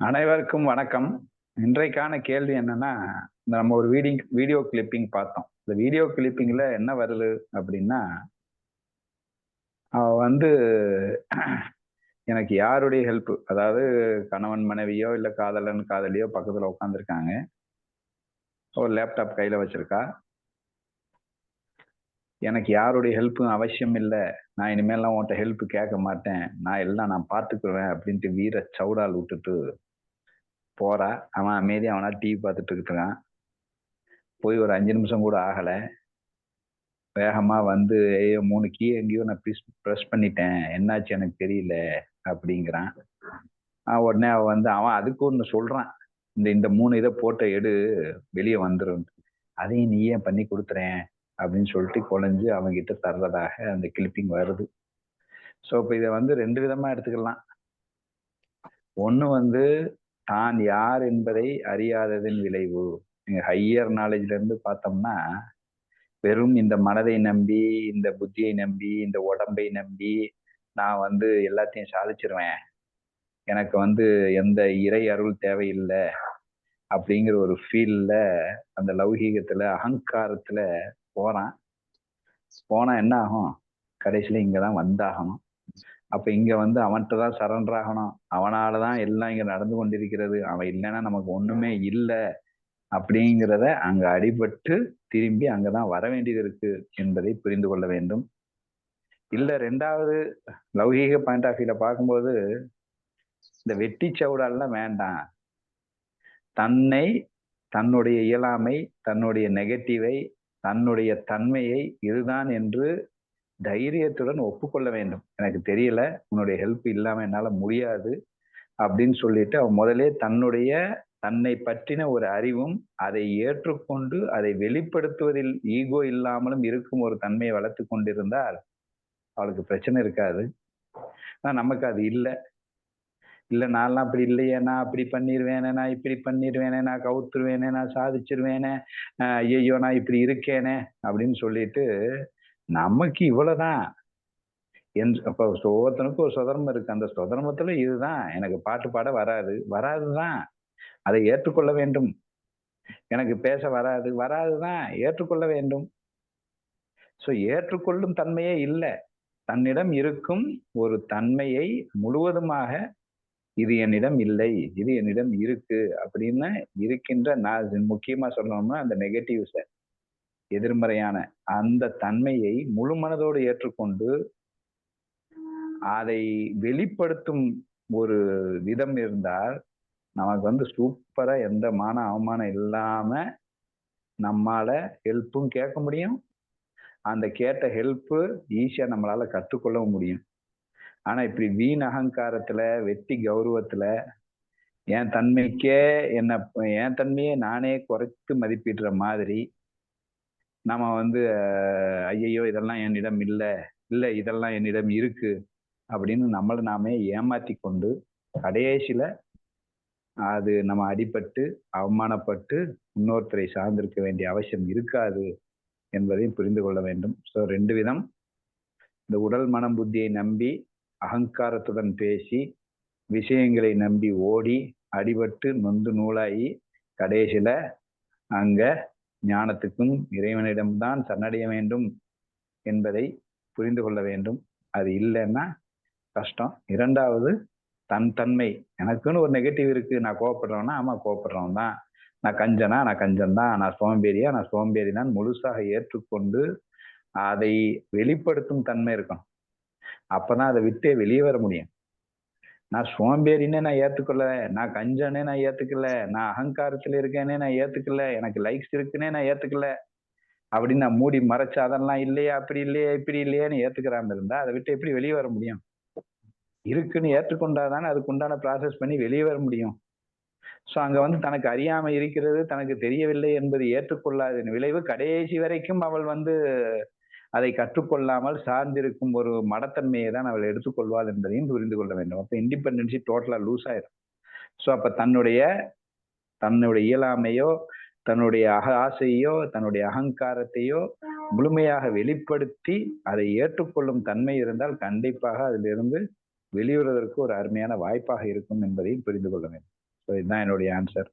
அனைவருக்கும் வணக்கம். இன்றைக்கான கேள்வி என்னன்னா நம்ம ஒரு வீடிங் வீடியோ கிளிப்பிங் பார்த்தோம். இந்த வீடியோ கிளிப்பிங்ல என்ன வருது அப்படின்னா அவ வந்து எனக்கு யாருடைய ஹெல்ப் அதாவது கணவன் மனைவியோ இல்லை காதலன் காதலியோ பக்கத்தில் உட்காந்துருக்காங்க ஒரு லேப்டாப் கையில் வச்சிருக்கா. எனக்கு யாருடைய ஹெல்ப்பும் அவசியம் இல்லை. நான் இனிமேல்லாம் உன்கிட்ட ஹெல்ப் கேட்க மாட்டேன். நான் எல்லாம் நான் பார்த்துக்குவேன் அப்படின்ட்டு வீர சவுடால் விட்டுட்டு போறா. அவன் அமைதி அவனா டிவி பார்த்துட்டு இருக்கான் போய் ஒரு அஞ்சு நிமிஷம் கூட ஆகலை. வேகமாக வந்து ஐயோ மூணு கீ எங்கேயோ நான் ப்ரெஸ் ப்ரெஸ் பண்ணிட்டேன். என்னாச்சு எனக்கு தெரியல. அப்படிங்கிறான். உடனே அவன் வந்து அவன் அதுக்கு ஒன்று சொல்கிறான் இந்த இந்த மூணு இதை போட்ட எடு. வெளியே வந்துடும் அதையும் நீ ஏன் பண்ணி கொடுத்துறேன் அப்படின்னு சொல்லிட்டு குழஞ்சு அவங்கிட்ட தர்றதாக அந்த கிளிப்பிங் வருது. ஸோ இப்போ இதை வந்து ரெண்டு விதமாக எடுத்துக்கலாம். ஒன்று வந்து தான் யார் என்பதை அறியாததன் விளைவு. ஹையர் நாலேஜ்ல இருந்து பார்த்தோம்னா வெறும் இந்த மனதை நம்பி இந்த புத்தியை நம்பி இந்த உடம்பை நம்பி நான் வந்து எல்லாத்தையும் சாதிச்சிருவேன். எனக்கு வந்து எந்த இறை அருள் தேவையில்லை அப்படிங்கிற ஒரு ஃபீல்ல அந்த லௌகீகத்துல அகங்காரத்துல போறான். போனா என்ன ஆகும்? கடைசியில இங்கதான் வந்தாகணும். அப்ப இங்க வந்து அவன்கிட்ட தான் சரண்டர் ஆகணும். அவனாலதான் எல்லாம் இங்க நடந்து கொண்டிருக்கிறது. அவன் இல்லைன்னா நமக்கு ஒண்ணுமே இல்லை அப்படிங்கிறத அங்க அடிபட்டு திரும்பி அங்கதான் வர வேண்டியது இருக்கு என்பதை புரிந்து கொள்ள வேண்டும். இல்ல ரெண்டாவது லௌகீக பாயிண்ட் ஆஃப் வியூல பார்க்கும்போது இந்த வெட்டி சவுடால்லாம் வேண்டாம். தன்னை தன்னுடைய இயலாமை தன்னுடைய நெகட்டிவை தன்னுடைய தன்மையை இதுதான் என்று தைரியத்துடன் ஒப்புக்கொள்ள வேண்டும். எனக்கு தெரியல உன்னுடைய ஹெல்ப் இல்லாம என்னால முடியாது அப்படின்னு சொல்லிட்டு அவன் முதலே தன்னுடைய தன்னை பற்றின ஒரு அறிவும் அதை ஏற்றுக்கொண்டு அதை வெளிப்படுத்துவதில் ஈகோ இல்லாமலும் இருக்கும் ஒரு தன்மையை வளர்த்து கொண்டிருந்தால் அவளுக்கு பிரச்சனை இருக்காது. ஆனா நமக்கு அது இல்லை. இல்லை நான்லாம் அப்படி இல்லையே நான் அப்படி பண்ணிடுவேனே நான் இப்படி பண்ணிடுவேனே நான் கவுத்துருவேனே நான் சாதிச்சிருவேனே ஐயோ நான் இப்படி இருக்கேனே அப்படின்னு சொல்லிட்டு நமக்கு இவ்வளவுதான். என் அப்போ ஒவ்வொருத்தனுக்கும் ஒரு சுதர்மம் இருக்கு. அந்த சுதர்மத்துல இதுதான். எனக்கு பாட்டு பாட வராது. வராதுதான். அதை ஏற்றுக்கொள்ள வேண்டும். எனக்கு பேச வராது. வராதுதான். ஏற்றுக்கொள்ள வேண்டும். ஸோ ஏற்றுக்கொள்ளும் தன்மையே இல்லை. தன்னிடம் இருக்கும் ஒரு தன்மையை முழுவதுமாக இது என்னிடம் இல்லை. இது என்னிடம் இருக்கு. அப்படின்னு இருக்கின்ற நான் முக்கியமா சொல்லணும்னா அந்த நெகட்டிவ்ஸ எதிர்மறையான அந்த தன்மையை முழு மனதோடு ஏற்றுக்கொண்டு அதை வெளிப்படுத்தும் ஒரு விதம் இருந்தால் நமக்கு வந்து சூப்பரா எந்த மான அவமானம் இல்லாம நம்மால ஹெல்ப்பும் கேட்க முடியும். அந்த கேட்ட ஹெல்ப்பு ஈஸியா நம்மளால கற்றுக்கொள்ளவும் முடியும். ஆனா இப்படி வீண் அகங்காரத்துல வெட்டி கௌரவத்துல என் தன்மைக்கே என்ன என் தன்மையை நானே குறைத்து மதிப்பிடுற மாதிரி நம்ம வந்து ஐயையோ இதெல்லாம் என்னிடம் இல்லை இல்லை இதெல்லாம் என்னிடம் இருக்கு அப்படின்னு நம்மளை நாமே ஏமாத்தி கொண்டு கடைசியில் அது நம்ம அடிபட்டு அவமானப்பட்டு இன்னொருத்தரை சார்ந்திருக்க வேண்டிய அவசியம் இருக்காது என்பதையும் புரிந்து கொள்ள வேண்டும். ஸோ ரெண்டு விதம். இந்த உடல் மனம் புத்தியை நம்பி அகங்காரத்துடன் பேசி விஷயங்களை நம்பி ஓடி அடிபட்டு நொந்து நூலாகி கடைசியில் அங்கே ஞானத்துக்கும் இறைவனிடம்தான் சரணடைய வேண்டும் என்பதை புரிந்து கொள்ள வேண்டும். அது இல்லைன்னா கஷ்டம். இரண்டாவது தன் தன்மை. எனக்குன்னு ஒரு நெகட்டிவ் இருக்கு. நான் கோவப்படுறவனா ஆமா கோவப்படுறவன் தான் நான் கஞ்சனா நான் கஞ்சன்தான். நான் சோம்பேறியா நான் சோம்பேறி தான் முழுசாக ஏற்றுக்கொண்டு அதை வெளிப்படுத்தும் தன்மை இருக்கணும். அப்பதான் அதை விட்டே வெளியே வர முடியும். நான் சோம்பேறின்னு நான் ஏத்துக்கல நான் கஞ்சனே நான் ஏத்துக்கல நான் அகங்காரத்துல இருக்கேனே நான் ஏத்துக்கல எனக்கு லைக்ஸ் இருக்குன்னே நான் ஏத்துக்கல அப்படின்னு நான் மூடி மறைச்சு அதெல்லாம் இல்லையா அப்படி இல்லையா இப்படி இல்லையான்னு ஏத்துக்கிறாம இருந்தா அதை விட்டு எப்படி வெளியே வர முடியும்? இருக்குன்னு ஏற்றுக்கொண்டாதானே அதுக்கு உண்டான ப்ராசஸ் பண்ணி வெளியே வர முடியும். ஸோ அங்க வந்து தனக்கு அறியாமல் இருக்கிறது தனக்கு தெரியவில்லை என்பது ஏற்றுக்கொள்ளாத விளைவு கடைசி வரைக்கும் அவள் வந்து அதை கற்றுக்கொள்ளாமல் சார்ந்திருக்கும் ஒரு மடத்தன்மையை தான் அவள் எடுத்துக்கொள்வாள் என்பதையும் புரிந்து கொள்ள வேண்டும். அப்போ இண்டிபெண்டன்சி டோட்டலாக லூஸ் ஆயிடும் ஸோ அப்போ தன்னுடைய தன்னுடைய இயலாமையோ தன்னுடைய அக ஆசையோ தன்னுடைய அகங்காரத்தையோ முழுமையாக வெளிப்படுத்தி அதை ஏற்றுக்கொள்ளும் தன்மை இருந்தால் கண்டிப்பாக அதிலிருந்து வெளிவருவதற்கு ஒரு அருமையான வாய்ப்பாக இருக்கும் என்பதையும் புரிந்து கொள்ள வேண்டும். ஸோ இதுதான் என்னுடைய ஆன்சர்